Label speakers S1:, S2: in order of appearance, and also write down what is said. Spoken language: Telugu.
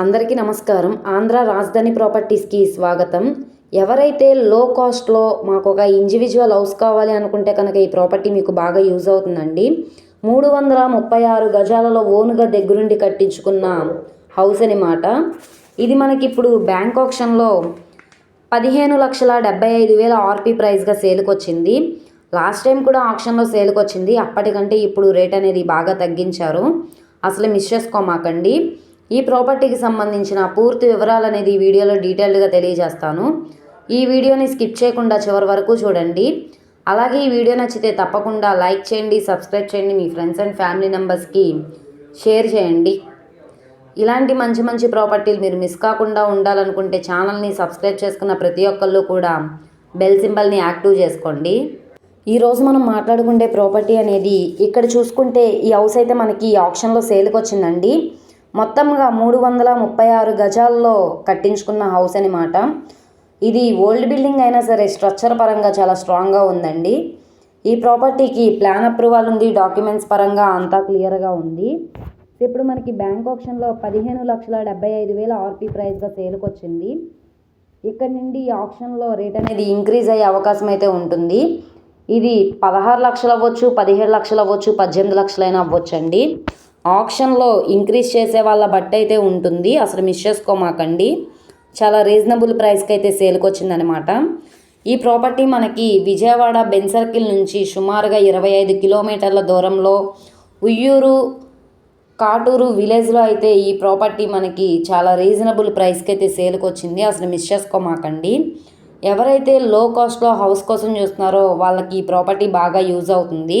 S1: అందరికీ నమస్కారం. ఆంధ్ర రాజధాని ప్రాపర్టీస్కి స్వాగతం. ఎవరైతే లో కాస్ట్లో మాకు ఒక ఇండివిజువల్ హౌస్ కావాలి అనుకుంటే కనుక ఈ ప్రాపర్టీ మీకు బాగా యూజ్ అవుతుందండి. మూడు వందల ముప్పై ఆరు గజాలలో ఓనుగా దగ్గరుండి కట్టించుకున్న హౌస్ అనమాట ఇది మనకి ఇప్పుడు బ్యాంక్ ఆప్షన్లో పదిహేను లక్షల డెబ్బై ఐదు వేల ఆర్పీ ప్రైస్గా సేల్కి వచ్చింది లాస్ట్ టైం కూడా ఆప్షన్లో సేల్కి వచ్చింది అప్పటికంటే ఇప్పుడు రేట్ అనేది బాగా తగ్గించారు. అసలు మిస్ చేసుకోమాకండి ఈ ప్రాపర్టీకి సంబంధించిన పూర్తి వివరాలు అనేది ఈ వీడియోలో డీటెయిల్డ్గా తెలియజేస్తాను. ఈ వీడియోని స్కిప్ చేయకుండా చివరి వరకు చూడండి. అలాగే ఈ వీడియో నచ్చితే తప్పకుండా లైక్ చేయండి సబ్స్క్రైబ్ చేయండి మీ ఫ్రెండ్స్ అండ్ ఫ్యామిలీ మెంబర్స్కి షేర్ చేయండి. ఇలాంటి మంచి మంచి ప్రాపర్టీలు మీరు మిస్ కాకుండా ఉండాలనుకుంటే ఛానల్ని సబ్స్క్రైబ్ చేసుకున్న ప్రతి ఒక్కళ్ళు కూడా బెల్ సింబల్ని యాక్టివ్ చేసుకోండి. ఈరోజు మనం మాట్లాడుకుంటే ప్రాపర్టీ అనేది ఇక్కడ చూసుకుంటే ఈ హౌస్ అయితే మనకి ఆప్షన్లో సేల్కి వచ్చిందండి. మొత్తంగా మూడు వందల ముప్పై ఆరు గజాల్లో కట్టించుకున్న హౌస్ అనమాట ఇది ఓల్డ్ బిల్డింగ్ అయినా సరే స్ట్రక్చర్ పరంగా చాలా స్ట్రాంగ్గా ఉందండి. ఈ ప్రాపర్టీకి ప్లాన్ అప్రూవల్ ఉంది డాక్యుమెంట్స్ పరంగా అంతా క్లియర్గా ఉంది. ఇప్పుడు మనకి బ్యాంక్ ఆప్షన్లో పదిహేను లక్షల డెబ్బై ఐదు వేల ఆర్పీ ప్రైస్గా సేల్కి వచ్చింది ఇక్కడ నుండి ఈ ఆప్షన్లో రేట్ అనేది ఇంక్రీజ్ అయ్యే అవకాశం అయితే ఉంటుంది. ఇది పదహారు లక్షలు అవ్వచ్చు పదిహేడు లక్షలు అవ్వచ్చు పద్దెనిమిది లక్షలైనా అవ్వచ్చు అండి ఆప్షన్లో ఇంక్రీజ్ చేసే వాళ్ళ బట్టి అయితే ఉంటుంది. అసలు మిస్ చేసుకోమాకండి. చాలా రీజనబుల్ ప్రైస్కి అయితే సేల్కి వచ్చిందనమాట ఈ ప్రాపర్టీ మనకి విజయవాడ బెన్ సర్కిల్ నుంచి సుమారుగా ఇరవై ఐదు కిలోమీటర్ల దూరంలో ఉయ్యూరు కాటూరు విలేజ్లో అయితే ఈ ప్రాపర్టీ మనకి చాలా రీజనబుల్ ప్రైస్కి అయితే సేల్కి వచ్చింది అసలు మిస్ చేసుకోమాకండి. ఎవరైతే లో కాస్ట్లో హౌస్ కోసం చూస్తున్నారో వాళ్ళకి ఈ ప్రాపర్టీ బాగా యూజ్ అవుతుంది.